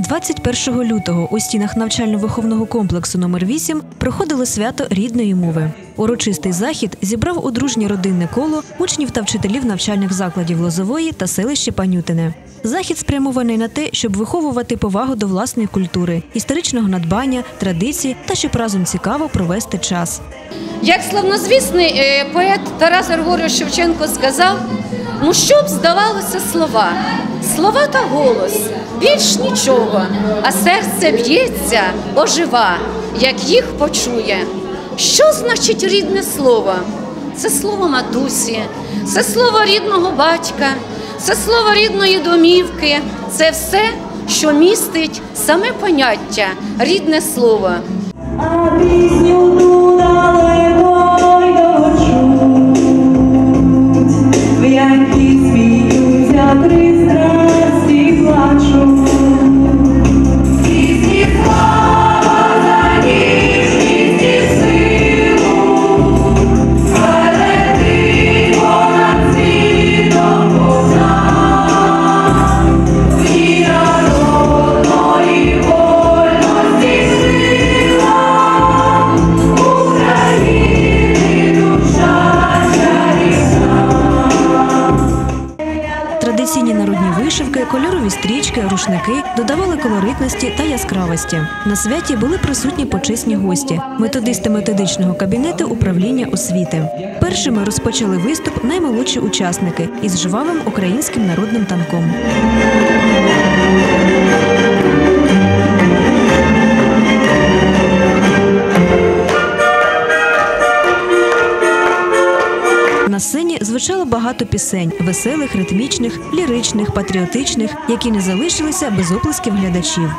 21 лютого у стінах навчально-виховного комплексу номер 8 проходило свято рідної мови. Урочистий захід зібрав у дружнє родинне коло учнів та вчителів навчальних закладів Лозової та селища Панютине. Захід спрямований на те, щоб виховувати повагу до власної культури, історичного надбання, традицій та щоб разом цікаво провести час. Як славнозвісний е, поет Тарас Григорович Шевченко сказав, ну що б здавалося слова, слова та голос, більш нічого, а серце б'ється, ожива, як їх почує. Що значить рідне слово? Це слово матусі, це слово рідного батька, це слово рідної домівки, це все, що містить саме поняття, рідне слово. Традиційні народні вишивки, кольорові стрічки, рушники додавали колоритності та яскравості. На святі були присутні почесні гості, методисти методичного кабінету управління освіти. Першими розпочали виступ наймолодші учасники із жвавим українським народним танком. Звучало багато пісень веселих, ритмічних, ліричних, патріотичних, які не залишилися без оплесків глядачів.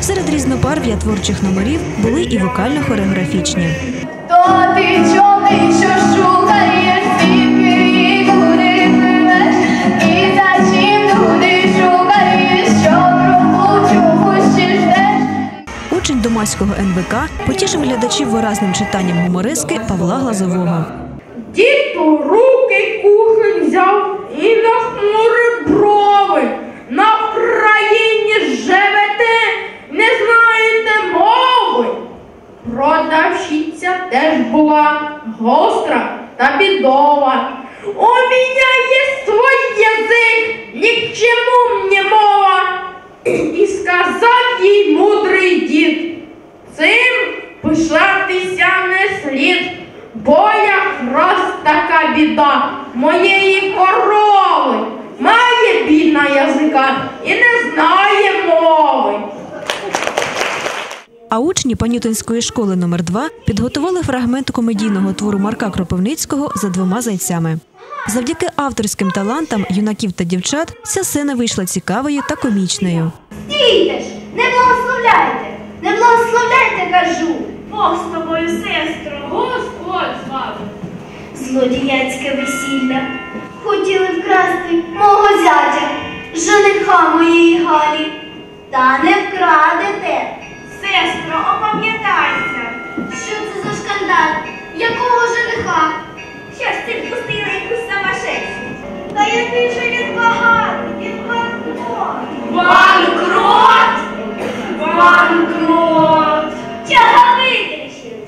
Серед різнобарв'я творчих номерів були і вокально-хореографічні. То ти чолий, що шукаєш звідки і і за чим туди шукаєш, що пробу чогось ще ждеш. Учень домаського НВК потішив глядачів виразним читанням гумористки Павла Глазового. Дід у руки кухонь взяв і нахмурив брови. На Вкраїні живете, не знаєте мови. Продавщиця теж була гостра та бідова. У мене є свій язик, ні к чому мені мова. І сказав їй мудрий дід, цим пишатися не слід, бо якраз така біда моєї корови має бідна язика і не знає мови. А учні Панютинської школи номер 2 підготували фрагмент комедійного твору Марка Кропивницького за двома зайцями. Завдяки авторським талантам юнаків та дівчат ця сцена вийшла цікавою та комічною. Стійте ж, не благословляйте, не благословляйте, кажу. Бог з тобою, сестро, Господь з вами. Злодіяцьке весілля. Хотіли вкрасти мого зятя, жениха моєї Галі. Та не вкрадете. Сестро, опам'ятайся. Що це за шкандал? Якого жениха? Що ж ти впустила якусь самошедшу? Та який же він багатий, він банкрот. Банкрот! Банкрот! Чого вирішили?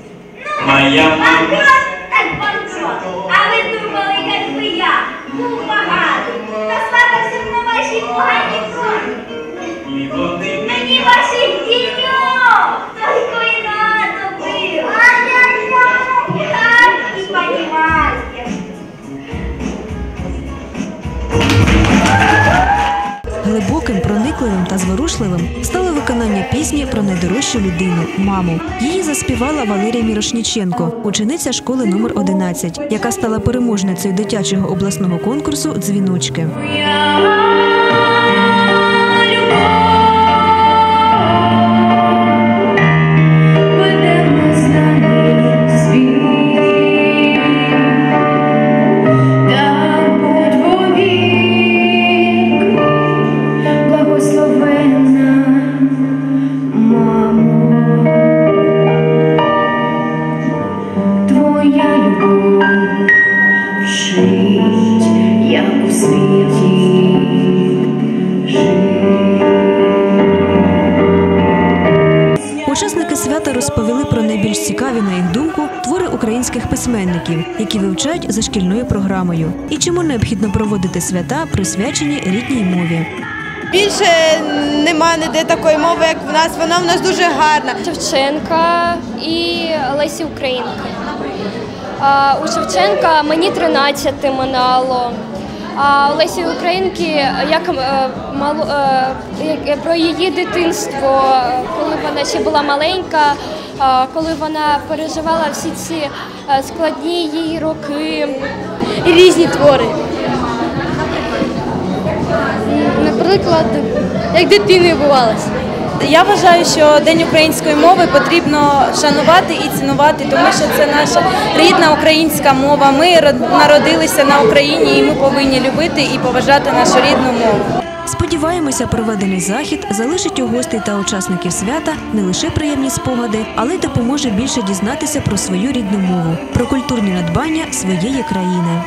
Ну, Моя банкрот, так банкрот. А ви думали, якби я був багатий, та сватався б на вашій поганій крові. Глибоким, проникливим та зворушливим стало виконання пісні про найдорожчу людину маму. Її заспівала Валерія Мірошніченко, учениця школи номер 11, яка стала переможницею дитячого обласного конкурсу Дзвіночки. Розповіли про найбільш цікаві, на їх думку, твори українських письменників, які вивчають за шкільною програмою, і чому необхідно проводити свята, присвячені рідній мові. Більше нема ніде такої мови, як в нас. Вона в нас дуже гарна. Шевченка і Лесі Українки. А, у Шевченка мені 13 минало. А Олесі Лесі Українки як е, мало, е, про її дитинство, е, коли вона ще була маленька, е, коли вона переживала всі ці е, складні її роки. і Різні твори. Наприклад, як дитиною бувалася. Я вважаю, що День української мови потрібно шанувати і цінувати, тому що це наша рідна українська мова. Ми род- народилися на Україні і ми повинні любити і поважати нашу рідну мову. Сподіваємося, проведений захід залишить у гостей та учасників свята не лише приємні спогади, але й допоможе більше дізнатися про свою рідну мову, про культурні надбання своєї країни.